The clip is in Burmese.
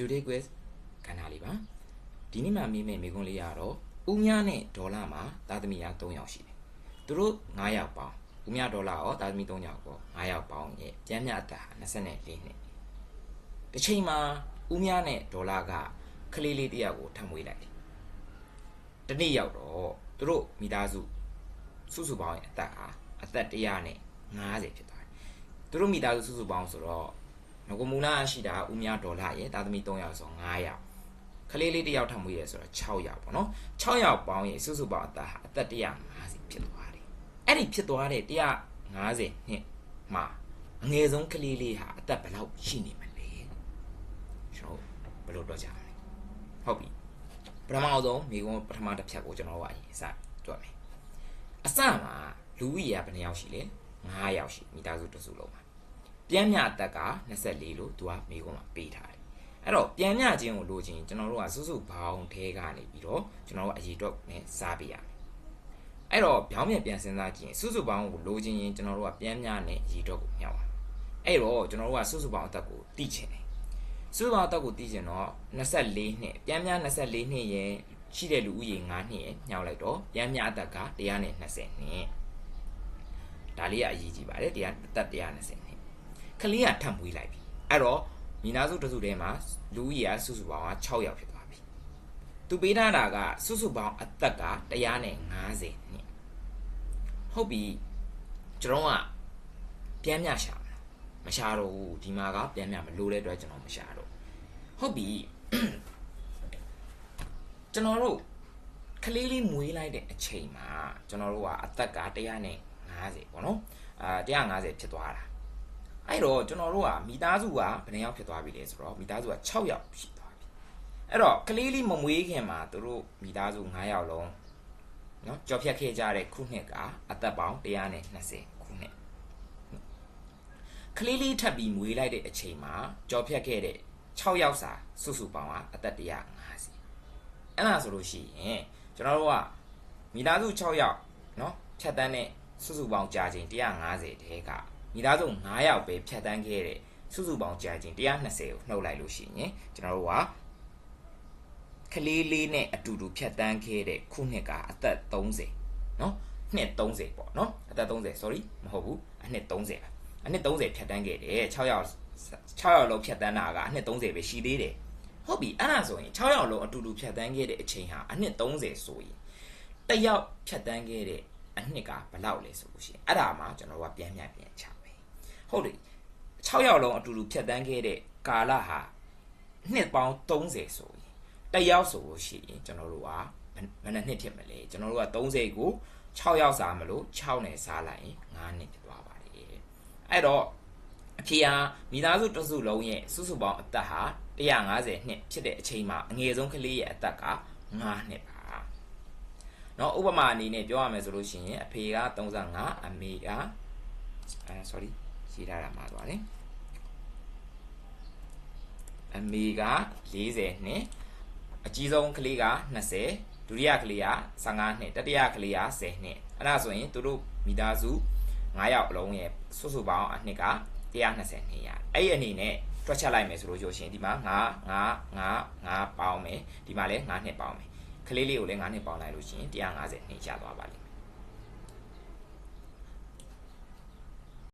today quiz ကဏ္ဍလေးပါဒီနေ့မှမေးမယ့်မေးခွန်းလေးကတော့ဦးမြနဲ့ဒေါ်လာမှာသားသမီးက3ယောက်ရှိတယ်သူတို့9ယောက်ပေါင်းဦးမြဒေါ်လာရောသားသမီး3ယောက်ပေါ့9ယောက်ပေါင်းရဲ့ကျန်းမြအသက်ဟာ24နှစ်တစ်ချိန်မှာဦးမြနဲ့ဒေါ်လာကကလေးလေးတစ်ယောက်ကိုထပ်မွေးလိုက်တယ်တနေ့ရောက်တော့သူတို့မိသားစုစုစုပေါင်းရဲ့အသက်ဟာအသက်150ဖြစ်သွားတယ်သူတို့မိသားစုစုစုပေါင်းဆိုတော့ ငကိုမူလာရှိတာဦးမြဒေါ်လာရဲ့တာသမီ3ယောက်ဆို9ယောက်ခလေးလေးတစ်ယောက်ထပ်မွေးရဆိုတော့6ယောက်ပေါ့နော်6ယောက်ပေါင်းရင်စုစုပေါင်းအသက်ဟာအသက်150ဖြစ်သွားတယ်အဲ့ဒီဖြစ်သွားတဲ့150နှစ်မှာအငယ်ဆုံးကလေးလေးဟာအသက်ဘယ်လောက်ရှိနေမလဲကျွန်တော်ဘယ်လိုတော့ကြမလဲဟုတ်ပြီပထမအောင်ဆုံးမိကုန်းပထမတစ်ဖြတ်ကိုကျွန်တော်တို့ကအရင်စတွက်မယ်အစမှာလူဦးရေကဘယ်နှယောက်ရှိလဲ9ယောက်ရှိမိသားစုတစ်စုလုံးမှာ ပြန်မြအသက်က24လို့သူကမိကုံးမှာပေးထားတယ်အဲ့တော့ပြန်မြခြင်းကိုလိုချင်ရင်ကျွန်တော်တို့ကစုစုဘောင်းထဲကနေပြီးတော့ကျွန်တော်တို့အရေးတော့နဲ့စားပေးရမယ်အဲ့တော့ဗျောင်းမြပြန်စဉ်းစားကြည့်ရင်စုစုဘောင်းကိုလိုချင်ရင်ကျွန်တော်တို့ကပြန်မြနဲ့အရေးတော့ကိုမြောက်ပါအဲ့တော့ကျွန်တော်တို့ကစုစုဘောင်းအသက်ကိုတိချင်တယ်စုစုဘောင်းအသက်ကိုတိချင်တော့24နှစ်ပြန်မြ24နှစ်ရဲ့ရှိတဲ့လူဦးရေ9နှစ်ရဲ့ညှောက်လိုက်တော့ပြန်မြအသက်က120နှစ်ဒါလေးကအရေးကြီးပါတယ်တရားအသက်120နှစ် ကလေးကထပ်မွေးလိုက်ပြီအဲ့တော့မိသားစုတစ်စုထဲမှာလူဦးရေကစုစုပေါင်းက6ယောက်ဖြစ်သွားပြီသူပေးထားတာကစုစုပေါင်းအသက်က150နှစ်ဟုတ်ပြီကျွန်တော်ကပြန်မြရှာမလားမရှာတော့ဘူးဒီမှာကပြန်မြမလို့တဲ့အတွက်ကျွန်တော်မရှာတော့ဟုတ်ပြီကျွန်တော်တို့ကလေးလေးမွေးလိုက်တဲ့အချိန်မှာကျွန်တော်တို့ကအသက်က150ပေါ့နော်အာ150ဖြစ်သွားတာ အဲ့တော့ကျွန်တော်တို့ကမိသားစုကဘယ်နှယောက်ဖြစ်သွားပြီလဲဆိုတော့မိသားစုက6ယောက်ဖြစ်သွားပြီအဲ့တော့ကလေးလေးမမွေးခင်မှာတို့မိသားစု9ယောက်လုံးနော်ကြော်ဖြတ်ခဲ့ကြတဲ့ခုနှစ်ကအသက်ပေါင်း120ခုနှစ်ကလေးလေးထပ်ပြီးမွေးလိုက်တဲ့အချိန်မှာကြော်ဖြတ်ခဲ့တဲ့6ယောက်စာစုစုပေါင်းကအသက်150အဲ့ဒါဆိုလို့ရှိရင်ကျွန်တော်တို့ကမိသားစု6ယောက်နော်ဖြတ်တန်းတဲ့စုစုပေါင်းကြာချိန်150တဲက မိသားစု9ယောက်ပဲဖြတ်တန်းခဲ့တဲ့စုစုပေါင်းကြာချင်း120ကိုနှုတ်လိုက်လို့ရှိရင်ကျွန်တော်တို့ကကလေးလေးနဲ့အတူတူဖြတ်တန်းခဲ့တဲ့ခုနှစ်ကအသက်30နော်နှစ်30ပေါ့နော်အသက်30 sorry မဟုတ်ဘူးအနှစ်30ပါအနှစ်30ဖြတ်တန်းခဲ့တယ်6ယောက်6ယောက်လုံးဖြတ်တန်းတာကအနှစ်30ပဲရှိသေးတယ်ဟုတ်ပြီအဲ့ဒါဆိုရင်6ယောက်လုံးအတူတူဖြတ်တန်းခဲ့တဲ့အချိန်ဟာအနှစ်30ဆိုရင်တစ်ယောက်ဖြတ်တန်းခဲ့တဲ့အနှစ်ကဘယ်လောက်လဲဆိုလို့ရှိရင်အဲ့ဒါမှကျွန်တော်ကပြန်ပြန်ပြန်ချ ဟုတ်တယ်6ယောက်လုံးအတူတူဖြတ်တန်းခဲ့တဲ့ကာလဟာနှစ်ပေါင်း30ဆိုရင်တစ်ယောက်ဆိုလို့ရှိရင်ကျွန်တော်တို့ကဘယ်ဘယ်နှစ်နှစ်ဖြစ်မလဲကျွန်တော်တို့က30ကို6ယောက်စားမလို့6နဲ့စားလိုက်ရင်9နှစ်ဖြစ်သွားပါတယ်အဲ့တော့အဖေဟာမိသားစုတစ်စုလုံးရဲ့စုစုပေါင်းအသက်ဟာ150နှစ်ဖြစ်တဲ့အချိန်မှာအငယ်ဆုံးကလေးရဲ့အသက်က9နှစ်ပါเนาะဥပမာအနေနဲ့ပြောရမယ်ဆိုလို့ရှိရင်အဖေက35အမေကအဲ sorry ရေးထားတာမှာသွားတယ်အမေက40နှစ်အကြီးဆုံးကလေးက20ဒုတိယကလေးက15နှစ်တတိယကလေးက10နှစ်အဲ့ဒါဆိုရင်သူတို့မိသားစု9ယောက်အလုံးရဲ့စုစုပေါင်းအနှစ်က120နှစ်ရတယ်အဲ့ဒီအနေနဲ့တွက်ချက်လိုက်မယ်ဆိုလို့ရှိရင်ဒီမှာ9 9 9 9ပေါင်းမယ်ဒီမှာလည်း9နှစ်ပေါင်းမယ်ကလေးလေးကိုလည်း9နှစ်ပေါင်းလိုက်လို့ရှိရင်150နှစ်ရသွားပါလိမ့်